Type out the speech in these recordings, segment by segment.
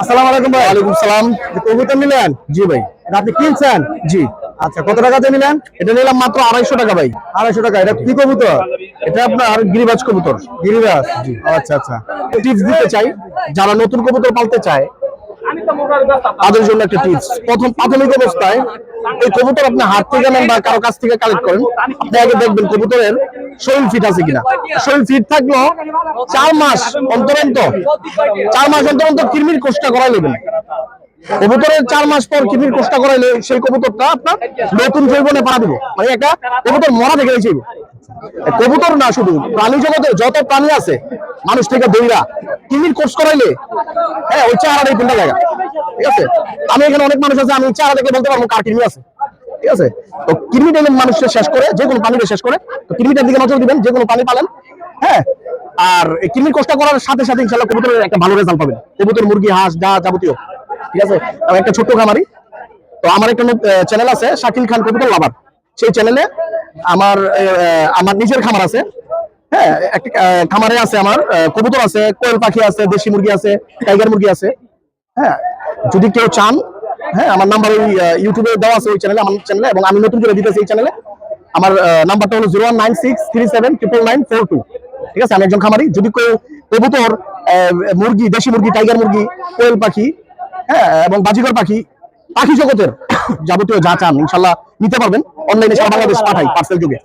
আসসালামু আলাইকুম ভাই। ওয়ালাইকুম সালাম। কবুতর নিলেন? জি ভাই। এটা আপনি কিনছেন? জি। আচ্ছা কত টাকাতে নিলেন? এটা নিলাম মাত্র আড়াইশো টাকা ভাই। আড়াইশো টাকা। এটা কি কবুতর? এটা আপনার গিরিবাজ কবুতর। গিরিবাস আচ্ছা আচ্ছা। টিপস দিতে চাই। যারা নতুন কবুতর পালতে চায় তাদের জন্য একটা টিপস। প্রথম প্রাথমিক অবস্থায় এই কবুতর আপনি হাত থেকে নেন বা কারও কাছ থেকে কালেক্ট করেন। আপনি আগে দেখবেন কবুতরের শরীর ফিট আছে কিনা? শরীর ফিট থাকলেও চার মাস অন্তর অন্তর চার মাস অন্তর অন্তর কৃমির কোষ্টা করাই নেবেন। কবুতরের চার মাস পর কৃমির কোষ্টা করাইলে সেই কবুতরটা আপনার নতুন জৈবনে পাড়া দিব। মানে একটা কবুতর মরা দেখে গেছে। কবুতর না, শুধু প্রাণী জগতে যত প্রাণী আছে, মানুষ থেকে দইরা, কৃমির কোর্স করাইলে হ্যাঁ ওই চেহারাটাই কোনটা জায়গা। ঠিক আছে? আমি এখানে অনেক মানুষ আছে, আমি চেহারা দেখে বলতে পারব কার কৃমি আছে। ঠিক আছে? তো কৃমি টেনে মানুষকে শেষ করে, যে কোনো প্রাণীকে শেষ করে, তো কৃমিটার দিকে নজর দিবেন, যে কোনো প্রাণী পালেন হ্যাঁ? আর এই কৃমির কোষ্টা করার সাথে সাথে ইনশাল্লাহ কবুতরের একটা ভালো রেজাল্ট পাবেন। কবুতর, মুরগি, হাঁস, যা যাবতীয়, ঠিক আছে? আমি একটা ছোট্ট খামারি। তো আমার একটা চ্যানেল আছে, শাকিল খান কবুতর লাভার সেই চ্যানেলে আমার আমার নিজের খামার আছে। হ্যাঁ একটা খামারে আছে আমার কবুতর আছে, কোয়েল পাখি আছে, দেশি মুরগি আছে টাইগার মুরগি আছে। হ্যাঁ যদি কেউ চান হ্যাঁ আমার নাম্বার ওই ইউটিউবে দেওয়া আছে ওই চ্যানেলে আমার চ্যানেলে এবং আমি নতুন করে দিতেছি এই চ্যানেলে আমার নাম্বারটা হলো zero one nine six three seven triple nine four two ঠিক আছে, আমি একজন খামারি। যদি কেউ কবুতর মুরগি, দেশি মুরগি টাইগার মুরগি, কোয়েল পাখি হ্যাঁ এবং বাজিকর পাখি পাখি জগতের যাবতীয় যা চান, ইনশাল্লাহ নিতে পারবেন। অনলাইনে সারা বাংলাদেশ পাঠাই পার্সেল যুগে।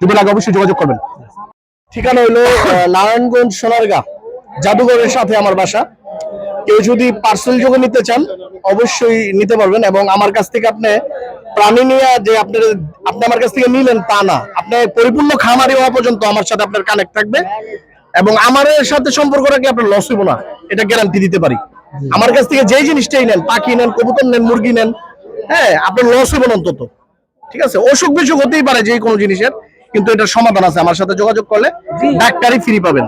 যদি লাগে অবশ্যই যোগাযোগ করবেন। ঠিকানা হলো নারায়ণগঞ্জ সোনারগাঁ, জাদুঘরের সাথে আমার বাসা। কেউ যদি পার্সেল যোগে নিতে চান অবশ্যই নিতে পারবেন এবং আমার কাছ থেকে আপনি প্রাণী নিয়ে যে আপনার আপনি আমার কাছ থেকে নিলেন তা না। আপনি পরিপূর্ণ খামারি হওয়া পর্যন্ত আমার সাথে আপনার কানেক্ট থাকবে এবং আমার সাথে সম্পর্ক রাখলে আপনার লস হইব না। এটা গ্যারান্টি দিতে পারি। আমার কাছ থেকে যেই জিনিসটাই নেন পাখি নেন কবুতর নেন মুরগি নেন হ্যাঁ আপনার লস হইব না অন্তত। ঠিক আছে? অসুখ বিসুখ হতেই পারে যে কোনো জিনিসের কিন্তু এটার সমাধান আছে। আমার সাথে যোগাযোগ করলে ডাক্তারি ফ্রি পাবেন।